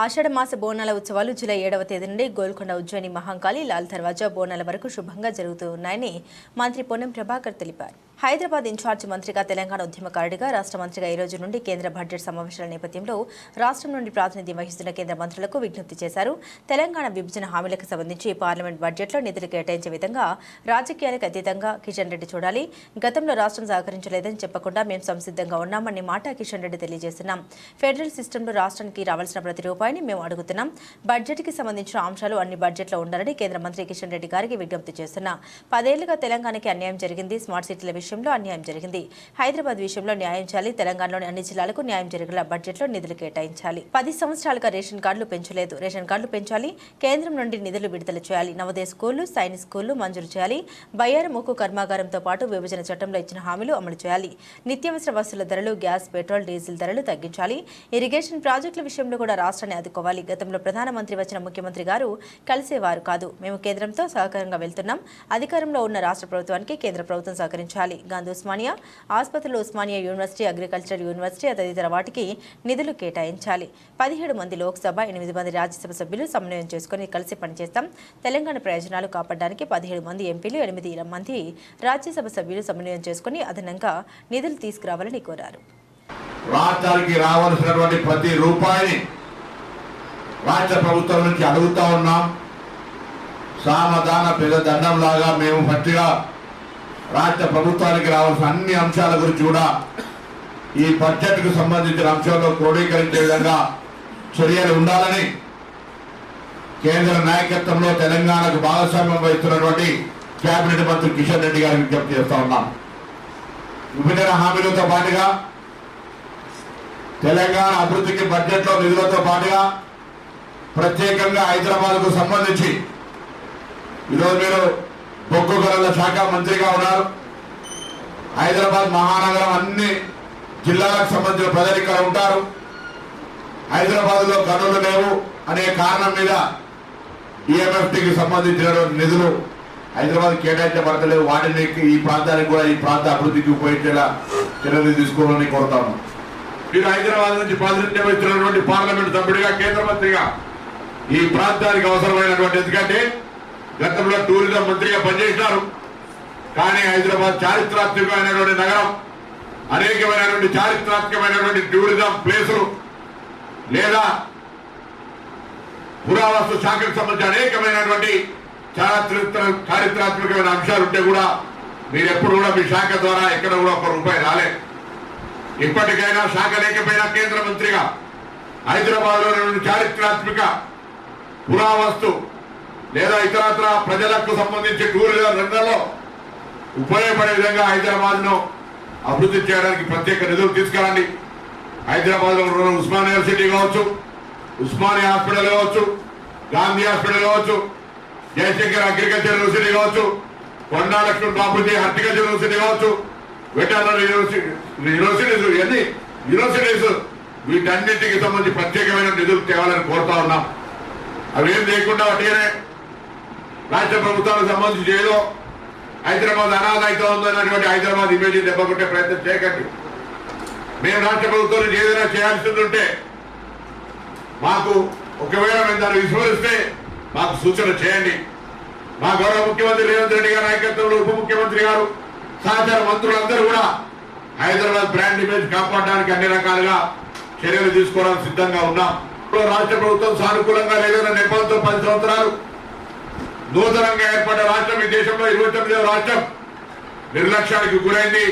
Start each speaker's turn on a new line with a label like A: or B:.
A: ఆషాఢ మాస బోనాల ఉత్సవాలు జూలై ఏడవ తేదీ నుండి గోల్కొండ ఉజ్జయిని మహంకాళి లాల్ దర్వాజా బోనాల వరకు శుభంగా జరుగుతూ ఉన్నాయని మంత్రి పొన్నం ప్రభాకర్ తెలిపారు. హైదరాబాద్ ఇన్ఛార్జ్ మంత్రిగా తెలంగాణ ఉద్యమకారుడిగా రాష్ట్ర మంత్రిగా ఈ రోజు నుండి కేంద్ర బడ్జెట్ సమావేశాల నేపథ్యంలో రాష్ట్రం నుండి ప్రాతినిధ్యం వహిస్తున్న కేంద్ర మంత్రులకు విజ్ఞప్తి చేశారు. తెలంగాణ విభజన హామీలకు సంబంధించి పార్లమెంట్ బడ్జెట్లో నిధులు కేటాయించే విధంగా రాజకీయాలకు అతీతంగా కిషన్ రెడ్డి చూడాలి. గతంలో రాష్ట్రం సహకరించలేదని చెప్పకుండా మేము సంసిద్ధంగా ఉన్నామని మాట కిషన్ రెడ్డి తెలియజేస్తున్నాం. ఫెడరల్ సిస్టంలో రాష్ట్రానికి రావాల్సిన ప్రతి రూపాయని మేము అడుగుతున్నాం. బడ్జెట్కి సంబంధించిన అంశాలు అన్ని బడ్జెట్లో ఉండాలని కేంద్ర మంత్రి కిషన్ రెడ్డి గారికి విజ్ఞప్తి చేస్తున్నా. పదేళ్ళుగా తెలంగాణకి అన్యాయం జరిగింది. స్మార్ట్ సిటీల విషయంలో అన్యాయం జరిగింది. హైదరాబాద్ విషయంలో న్యాయం చేయాలి. తెలంగాణలోని అన్ని జిల్లాలకు న్యాయం జరిగేలా బడ్జెట్లో నిధులు కేటాయించాలి. పది సంవత్సరాలుగా రేషన్ కార్డులు పెంచలేదు. రేషన్ కార్డులు పెంచాలి. కేంద్రం నుండి నిధులు విడుదల చేయాలి. నవోదయ స్కూళ్ళు సైనిక్ స్కూళ్ళు మంజూరు చేయాలి. బయ్యారు ముక్కు కర్మాగారంతో పాటు విభజన చట్టంలో ఇచ్చిన హామీలు అమలు చేయాలి. నిత్యావసర వస్తువుల ధరలు గ్యాస్ పెట్రోల్ డీజిల్ ధరలు తగ్గించాలి. ఇరిగేషన్ ప్రాజెక్టుల విషయంలో కూడా రాష్ట్రాన్ని ఆదుకోవాలి. గతంలో ప్రధానమంత్రి వచ్చిన ముఖ్యమంత్రి గారు కలిసేవారు కాదు. మేము కేంద్రంతో సహకారంగా వెళ్తున్నాం. అధికారంలో ఉన్న రాష్ట్ర ప్రభుత్వానికి కేంద్ర ప్రభుత్వం సహకరించాలి. గాంధీ ఉస్మానియా ఆసుపత్రులు ఉస్మానియా యూనివర్సిటీ అగ్రికల్చర్ యూనివర్సిటీ తదితర వాటికి నిధులు కేటాయించాలి. పదిహేడు మంది లోక్సభ ఎనిమిది మంది రాజ్యసభ సభ్యులు సమన్వయం చేసుకుని కలిసి పనిచేస్తాం. తెలంగాణ ప్రయోజనాలు కాపాడడానికి పదిహేడు మంది ఎంపీలు ఎనిమిది మంది రాజ్యసభ సభ్యులు సమన్వయం చేసుకుని అదనంగా నిధులు తీసుకురావాలని కోరారు.
B: రాష్ట్రానికి రావాల్సినటువంటి ప్రతి రూపాయిని రాష్ట్ర ప్రభుత్వం నుంచి అడుగుతా ఉన్నాం. సామధాన పెద్ద దండం లాగా మేము గట్టిగా రాష్ట్ర ప్రభుత్వానికి రావాల్సిన అన్ని అంశాల గురించి కూడా ఈ బడ్జెట్కు సంబంధించిన అంశాల్లో క్రోడీకరించే విధంగా చర్యలు ఉండాలని కేంద్ర నాయకత్వంలో తెలంగాణకు భాగస్వామ్యం వహిస్తున్నటువంటి కేబినెట్ మంత్రి కిషన్ రెడ్డి గారికి విజ్ఞప్తి చేస్తా ఉన్నాం. విభజన హామీలతో పాటుగా తెలంగాణ అభివృద్ధికి బడ్జెట్లో నిధులతో పాటుగా ప్రత్యేకంగా హైదరాబాద్కు సంబంధించి ఈరోజు మీరు బొగ్గు గొర్రెల శాఖ మంత్రిగా ఉన్నారు. హైదరాబాద్ మహానగరం అన్ని జిల్లాలకు సంబంధించిన ప్రజలు ఇక్కడ ఉంటారు. హైదరాబాద్లో గనులు లేవు అనే కారణం మీద డిఎంఎఫ్టికి సంబంధించిన నిధులు హైదరాబాద్ కేటాయించబడతలేదు వాటిని ఈ ప్రాంతానికి కూడా ఈ ప్రాంత అభివృద్ధికి ఉపయోగించేలా చర్యలు తీసుకోవాలని కోరుతాము. మీరు హైదరాబాద్ నుంచి ప్రాతినిధ్యం వహిస్తున్నటువంటి పార్లమెంట్ సభ్యుడిగా కేంద్ర మంత్రిగా ఈ ప్రాంతానికి అవసరమైనటువంటి ఎందుకంటే గతంలో టూరిజం మంత్రిగా పనిచేసినారు. కానీ హైదరాబాద్ చారిత్రాత్మకమైనటువంటి నగరం అనేకమైనటువంటి చారిత్రాత్మకమైనటువంటి టూరిజం ప్లేసులు లేదా పురావస్తు శాఖకు సంబంధించి అనేకమైనటువంటి చారిత్ర చారిత్రాత్మకమైన అంశాలు ఉంటే కూడా మీరు ఎప్పుడు కూడా మీ శాఖ ద్వారా ఎక్కడ కూడా ఒక రూపాయి రాలే. ఇప్పటికైనా శాఖ లేకపోయినా కేంద్ర మంత్రిగా హైదరాబాద్లో చారిత్రాత్మక పురావస్తు లేదా ఇతరత్ర ప్రజలకు సంబంధించి టూరిజం రంగంలో ఉపయోగపడే విధంగా హైదరాబాద్ను అభివృద్ధి చేయడానికి ప్రత్యేక నిధులు తీసుకురండి. హైదరాబాద్లో ఉన్న ఉస్మానియా యూనివర్సిటీ కావచ్చు ఉస్మానియా హాస్పిటల్ కావచ్చు గాంధీ హాస్పిటల్ కావచ్చు జయశంకర్ అగ్రికల్చర్ యూనివర్సిటీ కావచ్చు కొండా లక్ష్మణ్ బాపూజీ హార్టికల్చర్ యూనివర్సిటీ కావచ్చు వెటర్నరీ యూనివర్సిటీ యూనివర్సిటీస్ ఇవన్నీ యూనివర్సిటీస్ వీటన్నింటికి సంబంధించి ప్రత్యేకమైన నిధులు తేవాలని కోరుతా ఉన్నాం. అవి ఏం లేకుండా వాటినే రాష్ట్ర ప్రభుత్వాలకు సంబంధించి ఏదో హైదరాబాద్ అనాథ ఉందన్నటువంటి హైదరాబాద్ ఇమేజ్ దెబ్బకొట్టే ప్రయత్నం చేయకండి. మేము రాష్ట్ర ప్రభుత్వం నుంచి ఏదైనా చేయాల్సింది ఉంటే మాకు ఒకవేళ మేము దాన్ని విస్మరిస్తే మాకు సూచన చేయండి. మా గౌరవ ముఖ్యమంత్రి రేవంత్ రెడ్డి గారి నాయకత్వంలో ఉప ముఖ్యమంత్రి గారు సహచార మంత్రులందరూ కూడా హైదరాబాద్ బ్రాండ్ ఇమేజ్ కాపాడడానికి అన్ని రకాలుగా చర్యలు తీసుకోవడానికి సిద్ధంగా ఉన్నాం. రాష్ట్ర ప్రభుత్వం సానుకూలంగా లేదన్న నెపంతో పది సంవత్సరాలు నూతనంగా ఏర్పడ్డ రాష్ట్రం ఈ దేశంలో ఇరవై తొమ్మిదవ రాష్ట్రం. నిర్లక్ష్యానికి గురైంది.